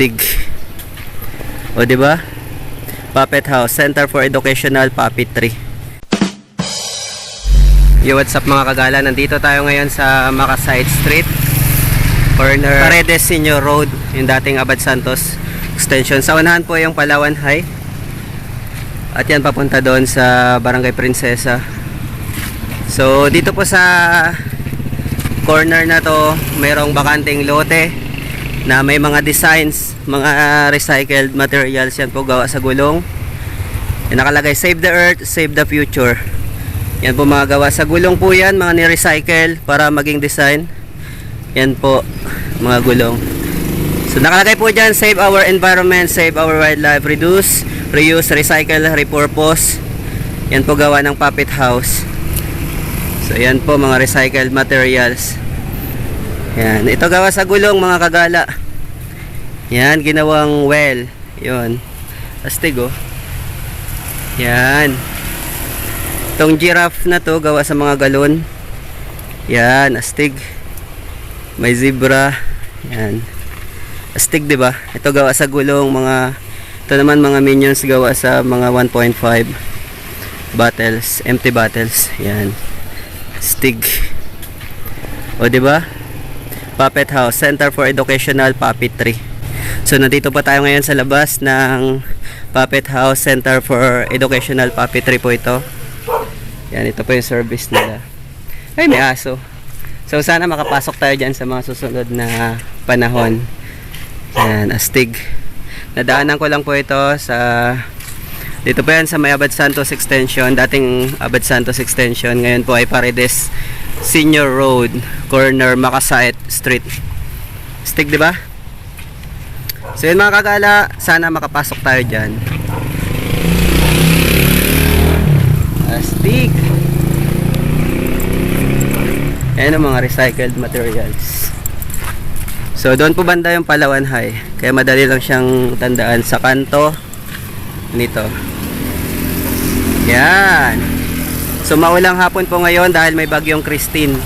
Astig. O di ba? Puppet House, Center for Educational Puppetry. Yo, what's up mga kagala? Nandito tayo ngayon sa Makasite Street. Corner Paredes Senior Road, yung dating Abad Santos Extension. Sa unahan po yung Palawan High. At yan papunta doon sa Barangay Prinsesa. So, dito po sa corner na to, mayroong bakanting lote na may mga designs, mga recycled materials yan po gawa sa gulong. Yung nakalagay, save the earth, save the future. Yan po mga gawa sa gulong po yan, mga ni-recycle para maging design. Yan po, mga gulong. So nakalagay po dyan, save our environment, save our wildlife, reduce, reuse, recycle, repurpose. Yan po gawa ng puppet house. So yan po mga recycled materials. Yan, ito gawa sa gulong mga kagala. Yan, ginawang well. Yun. Astig oh. Yan. Itong giraffe na to gawa sa mga galon. Yan, astig. May zebra. Yan. Astig 'di ba? Ito gawa sa gulong mga ito naman mga minions gawa sa mga 1.5 bottles, empty bottles. Yan. Stig. O 'di ba? Puppet House, Center for Educational Puppetry. So nandito pa tayo ngayon sa labas ng Puppet House Center for Educational Puppetry po ito. Yan, ito po yung service nila. Ay, may aso. So sana makapasok tayo dyan sa mga susunod na panahon. Yan, astig. Nadaanan ko lang po ito sa dito po yan sa may Abad Santos Extension, dating Abad Santos Extension. Ngayon po ay Paredes Senior Road, corner Makasait Street. Stig, di ba? So yun mga kagala, sana makapasok tayo dyan. Astig. Ayan ang mga recycled materials. So doon po banda yung Palawan High. Kaya madali lang siyang tandaan sa kanto nito. Yan. So maulang hapon po ngayon dahil may bagyong Christine.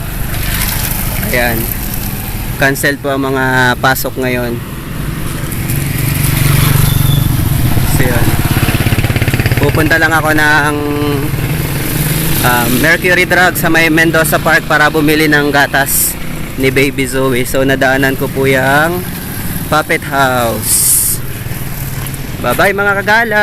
Ayan. Cancel po ang mga pasok ngayon. So yun. Pupunta lang ako ng um, Mercury Drug sa may Mendoza Park para bumili ng gatas ni Baby Zoe. So nadaanan ko po yung Puppet House. Bye bye mga kagala!